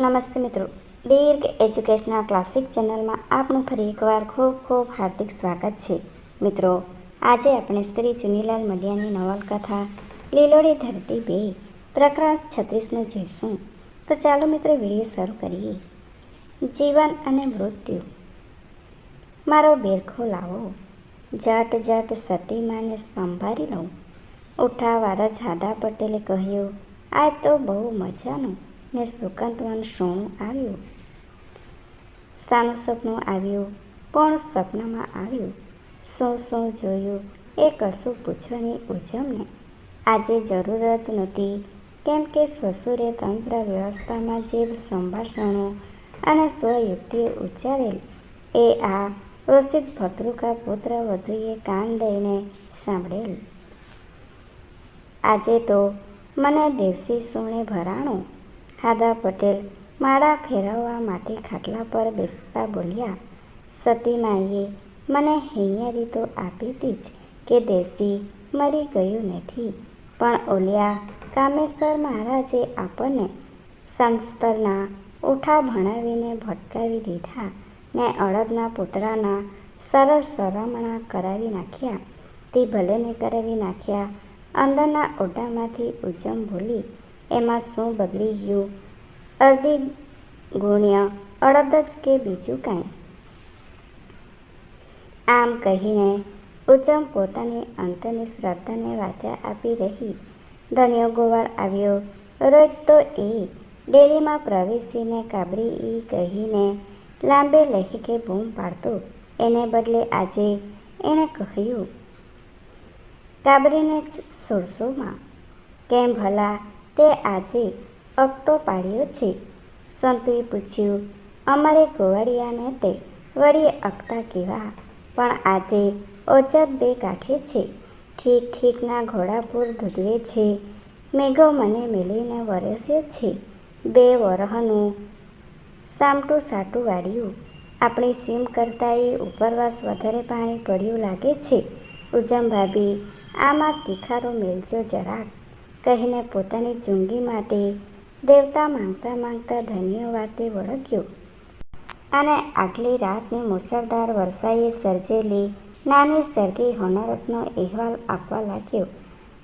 નમસ્તે મિત્રો. દીર્ઘ educational classic ચેનલમાં આપનું ફરી એકવાર ખૂબ ખૂબ હાર્દિક સ્વાગત છે. મિત્રો, આજે આપણે શ્રી ચુનીલાલ મડિયાની નવલકથા, લીલોડી ધરતી બે પ્રકરણ છત્રીસનું જોઈશું તો ચાલો મિત્રો વીડિયો શરૂ કરીએ. જીવન અને મૃત્યુ. મારો બેરખો લાવો. જટ જટ સતીમાને સંભાળી લઉં. ઉઠાવાળા જાદા પટેલે કહ્યું, આ તો બહુ મજાનું. ને સુગંધવાન સોનું આવ્યું સાનું સપનું આવ્યું પણ સપનામાં આવ્યું શું શું જોયું એ કશું પૂછવાની ઉજમને આજે જરૂર જ નહોતી કેમ કે સસુરે તંત્ર વ્યવસ્થામાં જે સંભાષણો અને સ્વયુક્તિએ ઉચ્ચારેલ એ આ રોષિત ભદ્રુકા પુત્ર વધુએ કાન દઈને સાંભળેલ આજે તો મને દેવસી સોણે ભરાણું હાદા પટેલ માળા ફેરવવા માટે ખાટલા પર બેસતા બોલ્યા સતીમાઈએ મને હૈયારી તો આપી હતી જ કે દેશી મરી ગયું નથી, પણ ઓલિયા કામેશ્વર મહારાજે આપણને સંસ્તરના ઉઠા ભણાવીને ભટકાવી દીધા ને અડદના પુતળાના સરસ સરમણા કરાવી નાખ્યા. તે ભલેને કરાવી નાખ્યા, અંદરના ઓઢામાંથી ઉજમ બોલી એમાં શું બગડી ગયું? અડધી ગુણ્ય અડદ જ કે બીજું કાંઈ? આમ કહીને ઉચમ પોતાની અંતરની શ્રદ્ધાને વાચા આપી રહી. ધન્યો ગોવાળ આવ્યો. રોજ તો એ ડેરીમાં પ્રવેશીને કાબરી ઈ કહીને લાંબે લહેકે બૂમ પાડતો. એને બદલે આજે એણે કહ્યું, કાબરીને જ સોળસોમાં કેમ ભલા? તે આજે અકતો પાડ્યો છે. સંતુએ પૂછ્યું, અમારે ગોવાળિયાને તે વળી અકતા કેવા? પણ આજે ઓજત બે કાંઠે છે. ઠીક ઠીકના ઘોડાપુર ધૂધવે છે. મેઘો મને મેલીને વરસ્યો છે. બે વરહનું સામટું સાટું વાળ્યું આપણી સીમ કરતાં એ ઉપરવાસ વધારે પાણી પડ્યું લાગે છે. ઉજમ ભાભી, આમાં તીખારો મેલજો જરાક. કહીને પોતાની ચૂંગી માટે દેવતા માંગતા માંગતા ધન્યવાદે વળગ્યો. અને આગલી રાતની મુસળધાર વરસાએ સર્જેલી નાની સરગી હોનારતનો અહેવાલ આપવા લાગ્યો.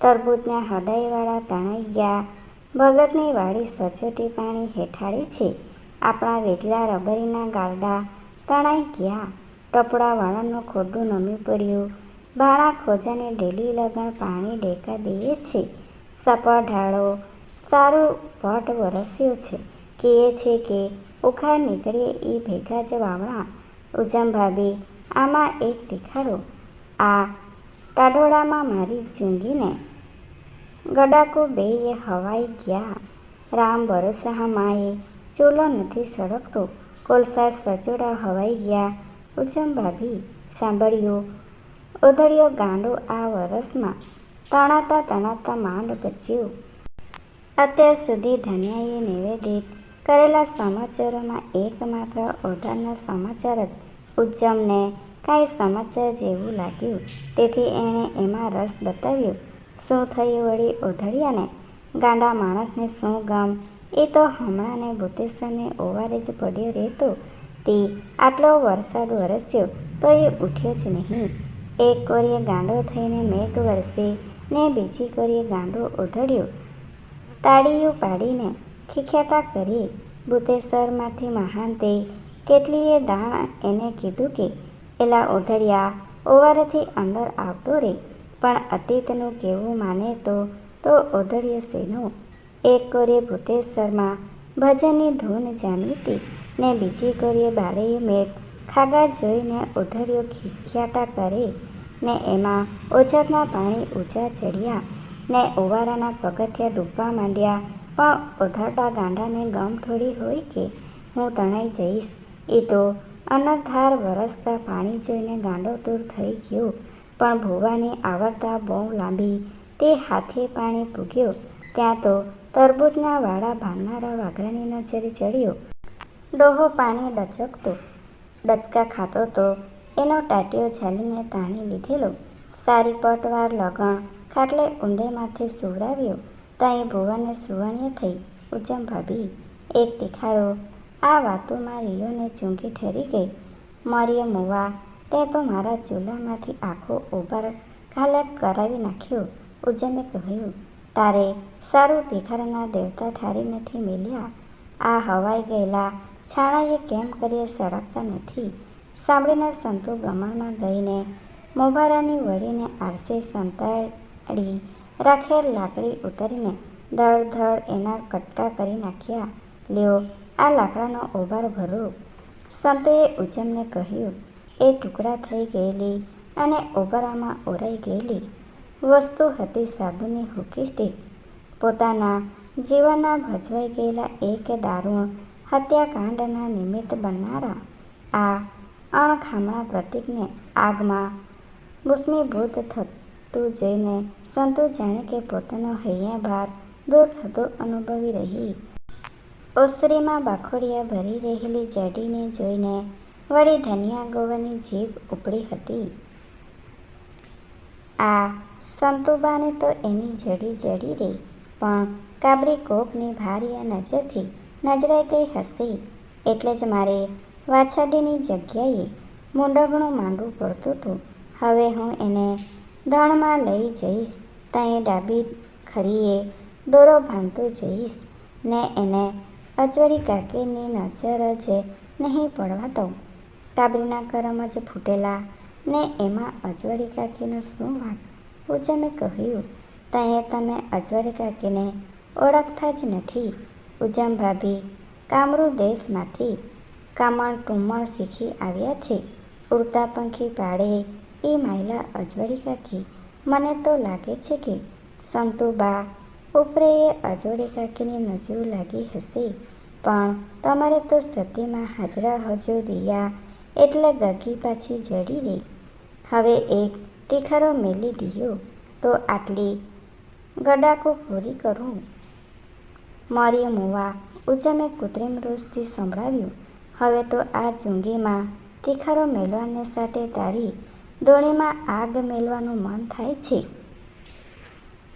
તરબૂચના હૃદયવાળા તણૈયા ભગતની વાડી સચોટી પાણી હેઠાળી છે. આપણા વેગલા રબરીના ગાળડા તણાઈ ગયા. ટપડા ખોડું નમી પડ્યું. ભાણા ખોજાને ડેલી લગણ પાણી ડેકા દઈએ છે. સપા સારો ભટ વરસ્યો છે. કહે છે કે, ઉખાડ નીકળે એ ભેગા જ વાવણા. ઉજમ આમાં એક દેખાડો આ ટાડોળામાં મારી ચૂંગીને ગડાકો બેય હવાઈ ગયા. રામ ભરોસા માએ ચૂલો નથી સળગતો. કોલસા સચોડા હવાઈ ગયા. ઉજમ ભાભી સાંભળ્યું. ઉધળ્યો ગાંડો આ વરસમાં તણાતા તણાતા માંડ બચ્યો અત્યાર સુધી ધન્યાએ નિવેદિત કરેલા સમાચારોમાં એકમાત્ર ઓધારના સમાચાર જ ઉજ્જમને કાંઈ સમાચાર જેવું લાગ્યું. તેથી એણે એમાં રસ બતાવ્યો, શું થયું વળી ઓધડિયાને ગાંડા માણસને શું ગમ? એ તો હમણાંને ભૂતેશ્વરને ઓવારે જ પડ્યો રહેતો. તે આટલો વરસાદ વરસ્યો તો એ ઉઠ્યો જ નહીં. એક કોરીએ ગાંડો થઈને મેઘ વરસે ને બીજી કોરીએ ગાંડો ઓધડ્યો તાળીયું પાડીને ખીખ્યાટા કરી, ભૂતેશ્વરમાંથી મહાંતે કેટલીએ દાણ એને કીધું કે, એલા ઓધડિયા ઓવારથી અંદર આવતો રે, પણ અતીતનું કેવું માને તો તો ઓધડિયો શેનો એક કોરીએ ભૂતેશ્વરમાં ભજનની ધૂન જામી ને બીજી કોરીએ બારેય મેઘ ખાગા જોઈને ઓધડિયો ખીખ્યાટા કરે ને એમાં ઓછતના પાણી ઊંચા ચડ્યા ને ઓવારાના પગથિયા ડૂબવા માંડ્યા. પણ ઓધરતા ગાંડાને ગમ થોડી હોય કે હું તણાઈ જઈશ? એ તો અનધાર વરસતા પાણી જોઈને ગાંડો દૂર થઈ ગયો. પણ ભૂવાની આવડતા બહુ લાંબી. તે હાથે પાણી પૂગ્યો. ત્યાં તો તરબૂચના વાળા ભાંગનારા વાઘરાની નજરે ચડ્યો. ડોહો પાણી ડચકતો ડચકા ખાતો તો એનો ટાટિયો ઝાલીને તાણી લીધેલો. સારી પટવાર લગણ ખાટલે ઊંધેમાંથી માથે સુવડાવ્યો. ત્યાં ભુવનને સુવર્ણ્ય થઈ ઉજમ ભાભી, એક તીખારો આ વાતોમાં રિયોને ચૂંકી ઠરી ગઈ. મરીએ મુવા, તે તો મારા ચૂલામાંથી આખો ઉભાર ખાલક કરાવી નાખ્યો ઉજ્જમે કહ્યું. તારે સારું તીખારાના દેવતા ઠારી નથી મેલ્યા. આ હવાઈ ગયેલા છાણાએ કેમ કરીએ સળગતા નથી? સાંભળીને સંતુ ગમણમાં ગઈને મોભારાની વળીને આરસે સંતાડી રાખેલ લાકડી ઉતરીને ધડધડ એના કટકા કરી નાખ્યા. લ્યો, આ લાકડાનો ઓભાર ભરો. સંતોએ ઉજમને કહ્યું, એ ટુકડા થઈ ગયેલી અને ઓભારામાં ઓરાઈ ગયેલી વસ્તુ હતી સાબુની હુકી સ્ટીક. પોતાના જીવનના ભજવાઈ ગયેલા એક દારૂણ હત્યાકાંડના નિમિત્ત બનનારા આ અણખામણા પ્રતીકને આગમાં ભૂસ્મીભૂત થતું જોઈને સંતુ જાણે કે પોતાનો હૈયા ભાર દૂર થતો અનુભવી રહી. ઓસરીમાં બાખોડિયા ભરી રહેલી જડીને જોઈને વળી ધનિયા ગોવાની જીભ ઉપડી હતી. આ સંતુબાને તો એની જડી જડી રહી, પણ કાબરી કોકની ભારી નજરથી નજરાઈ ગઈ હશે. એટલે જ મારે વાછરડીની જગ્યાએ મૂંડગણું માંડવું પડતું હતું. હવે હું એને દણમાં લઈ જઈશ, ત્યાં ડાબી ખરીએ દોરો બાંધતો જઈશ ને એને અજવાળી કાકીની નજર જ નહીં પડવા દઉં. કાબરીના કરમ જ ફૂટેલા ને એમાં અજવાળી કાકીનો શું વાંક મેં કહ્યું, ત્યાં તમે અજવાળી કાકીને ઓળખતા જ નથી. ઉજમ ભાભી કામરૂ દેશમાંથી કામણ ટુમણ શીખી આવ્યા છે. ઉડતા પંખી પાડે, એ માયલા અજવાળી કાકી. મને તો લાગે છે કે સંતુબા ઉપરે એ અજોડી કાકીની નજરો લાગી હશે. પણ તમારે તો સતીમાં હાજરા હજુ રિયા, એટલે ગગી પાછી જડી રહી. હવે એક તીખરો મેલી દીયો, તો આટલી ગડાકો પૂરી કરું. મારી મુવા ઉજાને કૃત્રિમ રોષથી સંભળાવ્યું. હવે તો આ ચુંગીમાં તીખારો મેલવાને સાથે તારી દોણીમાં આગ મેલવાનું મન થાય છે.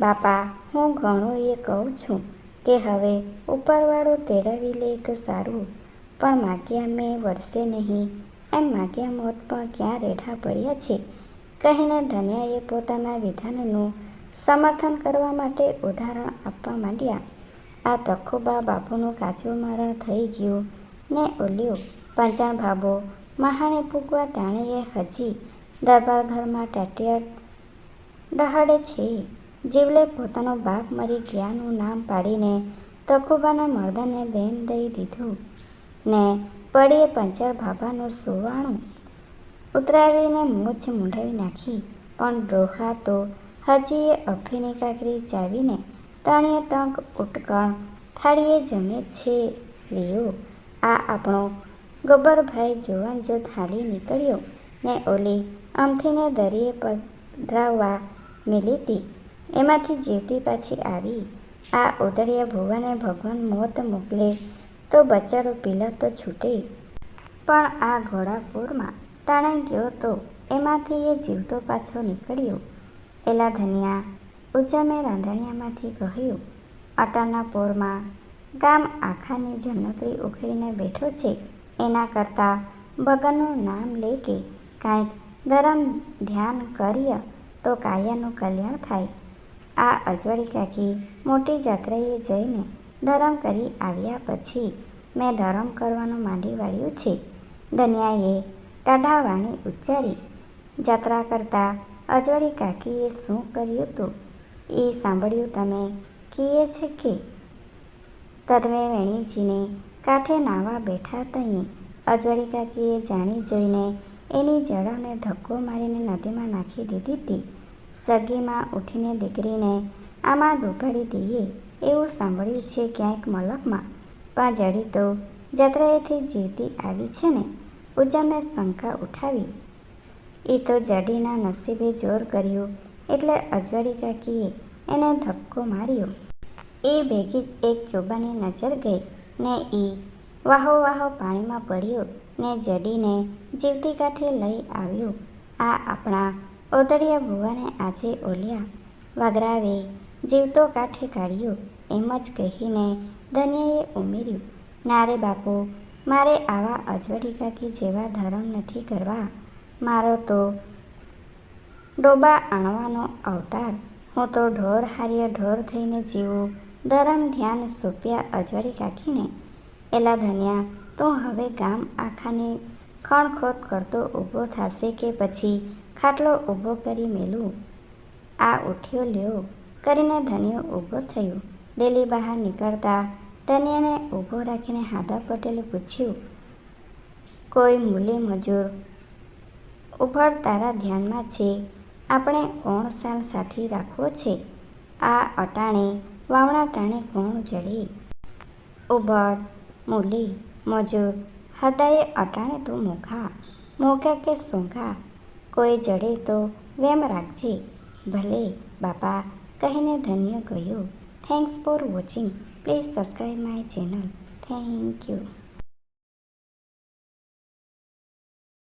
બાપા, હું ઘણું એ કહું છું કે હવે ઉપરવાળો તેડાવી લે તો સારું, પણ માગ્યા મેં વરસે નહીં. એમ માગ્યા મોત પણ ક્યાં રેઠા પડ્યા છે? કહીને ધન્યાએ પોતાના વિધાનનું સમર્થન કરવા માટે ઉદાહરણ આપવા માંડ્યા. આ તખુબા બાપુનું કાચું મરણ થઈ ગયું. ને ઓલ્યો પંચાણ ભાભો, મહાણે પૂગવા ટાણીએ હજી. દરબાર ઘરમાં ટાટિયા ડહાડે છે. જીવલે પોતાનો બાપ મરી ગયાનું નામ પાડીને તકોબાના મર્દાને દેન દઈ દીધું. ને પડીએ પંચાર ભાભાનું સુવાણું. ઉતરાવીને મૂછ મૂંઢાવી નાખી. પણ ડોહા તો હજી અફીની કાકરી ચાવીને તણીએ ટંક, ઉટકણ, થાળીએ જમે છે. લિયો આ આપણો ગબ્બરભાઈ જુવાન જૂથ હાલી નીકળ્યો ને ઓલી અમથીને દરિયે પધરાવવા મિલીતી એમાંથી જીવતી પાછી આવી. આ ઉદળિયા ભુવાને ભગવાન મોત મોકલે તો બચારો પીલા તો છૂટે. પણ આ ઘોડાપુરમાં તણાઈ ગયો તો એમાંથી એ જીવતો પાછો નીકળ્યો. એલા ધનિયા ઉજામે રાંધણિયામાંથી કહ્યું અટાના પોરમાં ગામ આખાની જન્નતરી ઉખડીને બેઠો છે. એના કરતાં ભગવાનનું નામ લે કે કાંઈક ધરમ ધ્યાન કરીએ તો કાયાનું કલ્યાણ થાય. આ અજવાળી કાકી મોટી જાત્રાએ જઈને ધરમ કરી આવ્યા પછી મેં ધરમ કરવાનું માંડી વાળ્યું છે. ધન્યાએ ટાઢાવાણી ઉચ્ચારી, જાત્રા કરતાં અજવાળી કાકીએ શું કર્યું હતું એ સાંભળ્યું તમે કીએ છે કે તરવે વેણીજીને કાંઠે નાવા બેઠા તઈએ. અજવાળી કાકીએ જાણી જોઈને એની જડાને ધક્કો મારીને નદીમાં નાખી દીધી હતી સગીમાં ઉઠીને દીકરીને, આમાં ડૂબાડી દઈએ, એવું સાંભળ્યું છે ક્યાંક મલકમાં. પણ જડી તો જાત્રાએથી જીવતી આવી છે ને. ઉજામે શંકા ઉઠાવી. એ તો જડીના નસીબે જોર કર્યું. એટલે અજવાળી કાકીએ એને ધક્કો માર્યો. એ ભેગી જ એક ચોબાની નજર ગઈ ને એ વાહો વાહો પાણીમાં પડ્યો ને જડીને જીવતી કાંઠે લઈ આવ્યો. આ આપણા ઓદળિયા ભુવાને આજે ઓલ્યા વાગરાવે જીવતો કાંઠે કાઢ્યો એમ જ કહીને ધન્યાએ ઉમેર્યું ના રે બાપુ, મારે આવા અજવડી કાકી જેવા ધર્મ નથી કરવા. મારો તો ડોબા આણવાનો અવતાર. હું તો ઢોર હાર્ય ઢોર થઈને જીવું. ધરમ ધ્યાન સોંપ્યા અજવાળી કાકીને, એલા ધન્યા, તું હવે ગામ આખાની ખણખોત કરતો ઊભો થશે કે પછી ખાટલો ઊભો કરી મેલું? આ ઉઠ્યો લ્યો. કરીને ધન્યો ઊભો થયો. ડેલી બહાર નીકળતા ધન્યાને ઊભો રાખીને હાદા પટેલે પૂછ્યું, કોઈ મૂલે મજૂર ઉભર તારા ધ્યાનમાં છે? આપણે કોણ સાલ સાથી રાખવો છે? આ અટાણે વાવણા ટાણે કોણ જડે ઉભડ મૂલી મજૂર હદાએ અટાણે તો મોઘા મોઘા કે સોંઘા? કોઈ જડે તો વેમ રાખજે. ભલે, બાપા, કહીને ધન્ય ગયો thanks for watching please subscribe my channel thank you